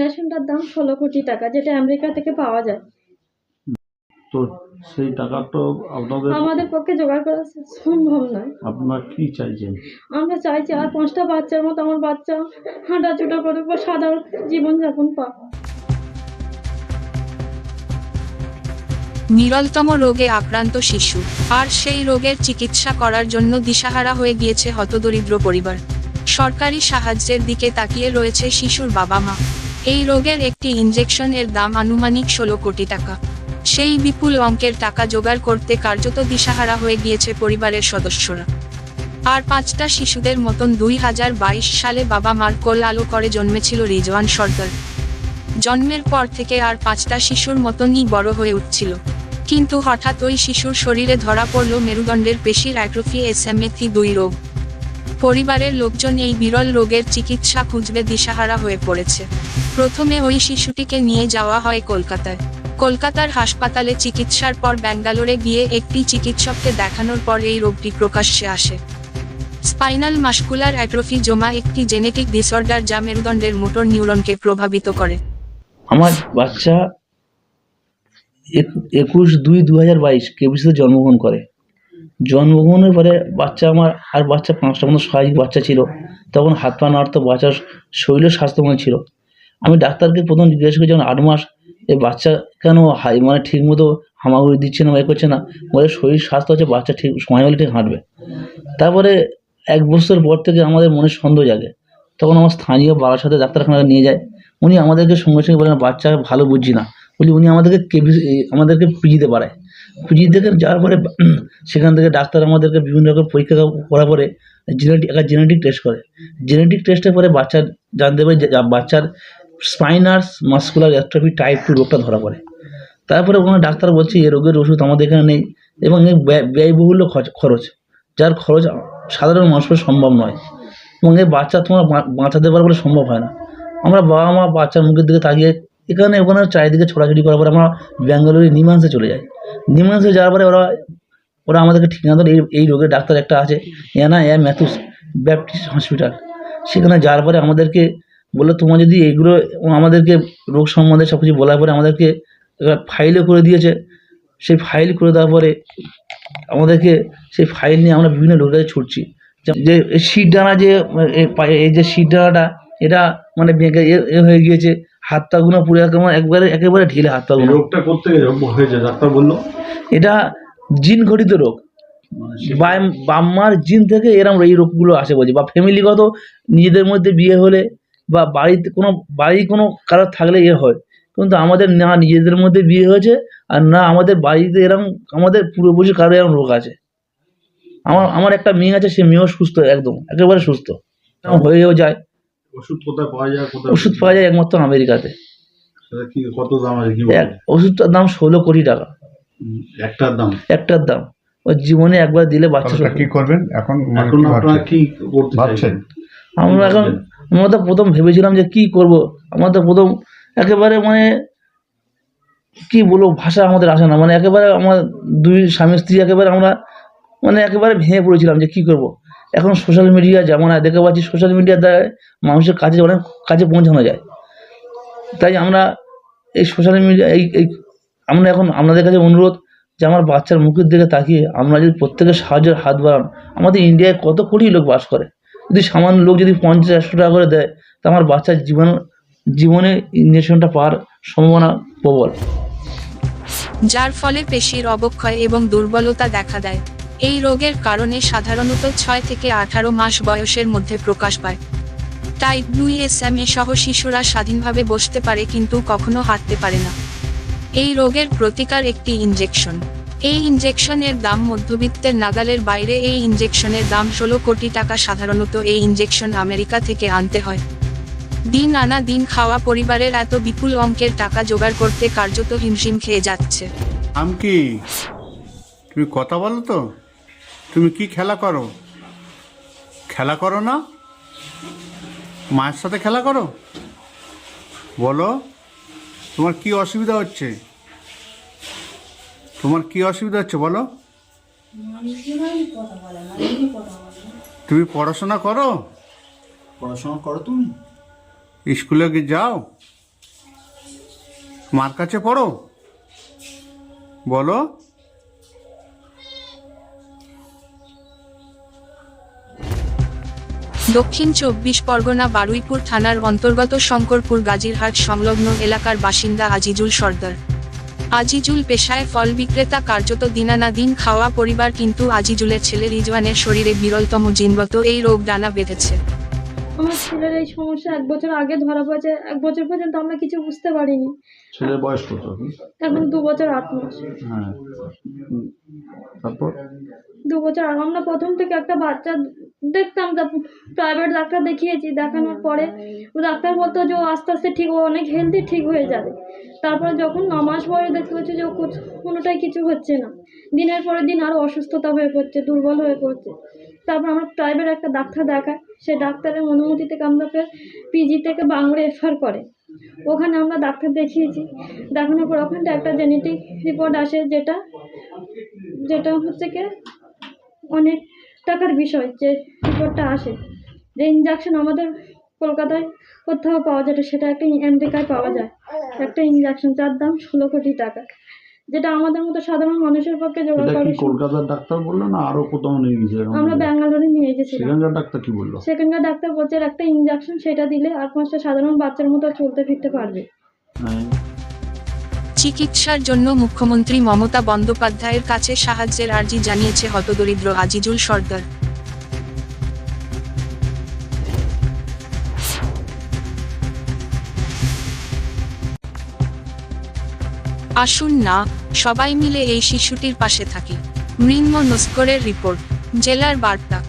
ইঞ্জেকশনটার দাম ষোলো কোটি টাকা যেটা আমেরিকা থেকে পাওয়া যায়। তো সেই টাকা তো আপনাদের আমাদের পক্ষে জোগাড় করা সম্ভব নয়। আপনারা কি চাইছেন? আমরা চাইছি আর পাঁচটা বাচ্চার মতো আমার বাচ্চা হাঁটাচুটা করে বা সাধারণ জীবনযাপন পাক। বিরলতম রোগে আক্রান্ত শিশু আর সেই রোগের চিকিৎসা করার জন্য দিশাহারা হয়ে গিয়েছে হতদরিদ্র পরিবার। সরকারি সাহায্যের দিকে তাকিয়ে রয়েছে শিশুর বাবা মা। এই রোগের একটি ইনজেকশন এর দাম আনুমানিক ষোলো কোটি টাকা। সেই বিপুল অঙ্কের টাকা জোগাড় করতে কার্যত দিশাহারা হয়ে গিয়েছে পরিবারের সদস্যরা। আর পাঁচটা শিশুদের মতন দুই হাজার বাইশ সালে বাবা মার কোল আলো করে জন্মেছিল রিজওয়ান সর্দার জন্মের পর থেকে আর পাঁচটা শিশুর মতনই বড় হয়ে উঠছিল। কিন্তু হঠাৎ ওই শিশুর শরীরে ধরা পড়ল মেরুদণ্ডের পেশির অ্যাট্রোফি এসএমএথি দুই রোগ। পরিবারের লোকজন এই বিরল রোগের চিকিৎসা খুঁজবে দিশাহারা হয়ে পড়েছে। প্রথমে ওই শিশুটিকে নিয়ে যাওয়া হয় কলকাতায়। কলকাতার হাসপাতালে চিকিৎসার পর ব্যাঙ্গালোরে গিয়ে একটি চিকিৎসককে দেখানোর পর এই রোগটি প্রকাশ্যে আসে। স্পাইনাল মাস্কুলার অ্যাট্রোফি জমা একটি জেনেটিক ডিসঅর্ডার যা মেরুদণ্ডের মোটর নিউরনকে প্রভাবিত করে। আমার বাচ্চা একুশ দুই দু হাজার বাইশ কেবিসিতে জন্মগ্রহণ করে। জন্মগ্রহণের পরে বাচ্চা আমার, আর বাচ্চা পাঁচটা মতো স্বাভাবিক বাচ্চা ছিল। তখন হাত পা নাড়তো, বাচ্চার শরীরও স্বাস্থ্যবান ছিল। আমি ডাক্তারকে প্রথম জিজ্ঞেস করি যখন আট মাস এই বাচ্চা কেন হাই? মানে ঠিক মতো হামাগুড়ি দিচ্ছে না, এ করছে না? বলে, শরীর স্বাস্থ্য হচ্ছে বাচ্চা ঠিক, সময় হলে ঠিক হাঁটবে। তারপরে এক বছর পর থেকে আমাদের মনে সন্দেহ জাগে। তখন আমার স্থানীয় বাবার সাথে ডাক্তারখানায় নিয়ে যায়। উনি আমাদেরকে সঙ্গে সঙ্গে বলেন, বাচ্চা ভালো বুঝছি না। বলি, উনি আমাদেরকে কেবি আমাদেরকে পিজিতে পারায় পিজি থেকে যাওয়ার পরে সেখান থেকে ডাক্তার আমাদেরকে বিভিন্ন রকম পরীক্ষা করার পরে জেনেটিক একটা জেনেটিক টেস্ট করে। জেনেটিক টেস্টের পরে বাচ্চার জানতে পারে বাচ্চার spinal muscular atrophy type two রোগটা ধরা পড়ে। তারপরে ওখানে ডাক্তার বলছে এই রোগের ওষুধ আমাদের এখানে নেই এবং এর ব্যয়- ব্যয়বহুল্য খরচ- যার খরচ সাধারণ মানুষের সম্ভব নয় এবং এই বাচ্চা তোমার বাঁচাতে পারবে বলে সম্ভব হয় না। আমরা বাবা মা বাচ্চার মুখের দিকে তাকিয়ে, এখানে ওখানে চারিদিকে ছোটাছুটি করার পরে আমরা ব্যাঙ্গালোরে নিমান্সে চলে যাই। নিমান্সে যাওয়ার পরে ওরা ওরা আমাদেরকে ঠিকানা দেয় এই এই রোগের ডাক্তার একটা আছে Ena A Mathews Baptist hospital. সেখানে যাওয়ার পরে আমাদেরকে বলল, তোমার যদি এইগুলো আমাদেরকে রোগ সম্বন্ধে সব কিছু বলার পরে আমাদেরকে ফাইলও করে দিয়েছে। সেই ফাইল করে দেওয়ার পরে আমাদেরকে সেই ফাইল নিয়ে আমরা বিভিন্ন লোকের ছুটছি। যে- শিট ডানা যে এই যে শিট ডানাটা এটা মানে বেঁকে এ হয়ে গিয়েছে। হাত পাগুলো পুরো একেবারে একবারে একেবারে ঢিলে হাত এই পাগুলো রোগটা করতে হয়েছে ডাক্তার বলল। এটা জিন ঘটিত রোগ। মানে বাম- বাম্মার জিন থেকে এরম এই রোগগুলো আসে বলছে। বা ফ্যামিলিগত নিজেদের মধ্যে বিয়ে হলে বা বাড়িতে কোনো বাড়ি কোনো কারোর থাকলে এ হয়। কিন্তু আমাদের না নিজেদের মধ্যে বিয়ে হয়েছে আর না আমাদের বাড়িতে এরম আমাদের পূর্বপুরুষ কারও এরম রোগ আছে। আমার আমার একটা মেয়ে আছে সে মেয়েও সুস্থ একদম একেবারে সুস্থ। হয়েও যায়। ওষুধ কোথায় পাওয়া যায় কোথায় ওষুধ পাওয়া যায় একমাত্র আমেরিকাতে। সেটা কি কত দাম আছে কি এক ওষুধটার দাম ষোলো কোটি টাকা? একটার দাম? একটার দাম। ওর জীবনে একবার দিলে বাচ্চা কি করবেন? এখন মানে এখন কি আপনারা কি করতে ভাবছেন? চাইছেন আমরা এখন আমরা তো প্রথম ভেবেছিলাম যে কি করব। আমরা তো প্রথম একেবারে মানে কি বলব ভাষা আমাদের আসে না। মানে একেবারে আমার দুই স্বামী স্ত্রী একেবারে আমরা মানে একেবারে ভেঙে পড়েছিলাম যে কি করব। এখন সোশ্যাল মিডিয়া যেমন দেখতে পাচ্ছি সোশ্যাল মিডিয়ার দ্বারা মানুষের কাছে অনেক কাছে পৌঁছানো যায়। তাই আমরা এই সোশ্যাল মিডিয়া এই এই আমরা এখন আপনাদের কাছে অনুরোধ যে আমার বাচ্চার মুখের দিকে তাকিয়ে আমরা যদি প্রত্যেকের সাহায্যের হাত বাড়ান, আমাদের ইন্ডিয়ায় কত কোটি লোক বাস করে। যদি সামান্য লোক যদি পঞ্চাশ, একশো টাকা করে দেয়, তা আমার বাচ্চার জীবন, জীবনে ইঞ্জেকশনটা পাওয়ার সম্ভাবনা প্রবল। যার ফলে পেশির অবক্ষয় এবং দুর্বলতা দেখা দেয়। এই রোগের কারণে সাধারণত ছয় থেকে আঠারো মাস বয়সের মধ্যে প্রকাশ পায়। টাইপ দুই এ সহ শিশুরা স্বাধীনভাবে বসতে পারে কিন্তু কখনো হাঁটতে পারে না। এই রোগের প্রতিকার একটি ইনজেকশন। এই ইনজেকশনের দাম মধ্যবিত্তের নাগালের বাইরে এই ইনজেকশনের দাম ষোলো কোটি টাকা সাধারণত এই ইনজেকশন আমেরিকা থেকে আনতে হয়। দিন আনা দিন খাওয়া পরিবারের এত বিপুল অঙ্কের টাকা জোগাড় করতে কার্যত হিমশিম খেয়ে যাচ্ছে। নাম কি? তুমি কথা বলো তো। তুমি কি খেলা করো? খেলা করো না? মায়ের সাথে খেলা করো? বলো তোমার কি অসুবিধা হচ্ছে? তোমার কি অসুবিধা হচ্ছে বলো? তুমি পড়াশোনা করো? পড়াশোনা করো তুমি? স্কুলে কি যাও? মার কাছে পড়ো? বলো। দক্ষিণ চব্বিশ পরগনা বারুইপুর থানার অন্তর্গত শঙ্করপুর গাজীরহাট সংলগ্ন এলাকার বাসিন্দা আজিজুল সর্দার। আজিজুল পেশায় ফল বিক্রেতা কার্যত দিনানাদিন খাওয়া পরিবার কিন্তু আজিজুলের ছেলে রিজওয়ানের শরীরে বিরলতম জিনগত এই রোগ ডানা বেঁধেছে। আমার ছেলের এই সমস্যা এক বছর আগে ধরা পড়েছে এক বছর পর্যন্ত আমরা কিছু বুঝতে পারিনি। ছেলের বয়স কত? এখন? দু বছর আট মাস। হ্যাঁ। তারপর? দু বছর আর আমরা প্রথম থেকে একটা বাচ্চা দেখতাম প্রাইভেট ডাক্তার দেখিয়েছি দেখানোর পরে ও ডাক্তার বলতো যে ও আস্তে আস্তে ঠিক ও অনেক হেলদি ঠিক হয়ে যাবে। তারপরে যখন ন মাস পরে দেখতে পাচ্ছি যে ও কোনোটাই কিছু হচ্ছে না। দিনের পরে দিন আরও অসুস্থতা হয়ে পড়ছে দুর্বল হয়ে পড়ছে। তারপর আমরা প্রাইভেট একটা ডাক্তার দেখাই সেই ডাক্তারের অনুমতি থেকে আমরা ফের পিজি থেকে বাংলা রেফার করে। ওখানে আমরা ডাক্তার দেখিয়েছি। দেখানোর পর ওখানটা একটা জেনেটিক রিপোর্ট আসে যেটা যেটা হচ্ছে কি, অনেক টাকার বিষয় যে রিপোর্টটা আসে। যে ইঞ্জেকশন আমাদের কলকাতায় কোথাও পাওয়া যায় সেটা একটা আমেরিকায় পাওয়া যায়। একটা ইঞ্জেকশন যার দাম ষোলো কোটি টাকা। যেটা আমাদের মতো সাধারণ মানুষের পক্ষে জোগাড় এটা করা কি কলকাতার ডাক্তার বলল না আরও কোথাও নিয়ে গেছে এরকম আমরা? ব্যাঙ্গালোরে নিয়ে গেছিলাম। সেখানকার ডাক্তার কি বলল? সেখানকার ডাক্তার বলছে এর একটা ইনজেকশন সেটা দিলে আর পাঁচটা সাধারণ বাচ্চার মতো চলতে ফিরতে পারবে। হ্যাঁ। চিকিৎসার জন্য মুখ্যমন্ত্রী মমতা বন্দ্যোপাধ্যায়ের কাছে সাহায্যের আর্জি জানিয়েছে হতদরিদ্র আজিজুল সর্দার আসুন না সবাই মিলে এই শিশুটির পাশে থাকি। মৃন্ম নস্করের রিপোর্ট জেলার বার্তা।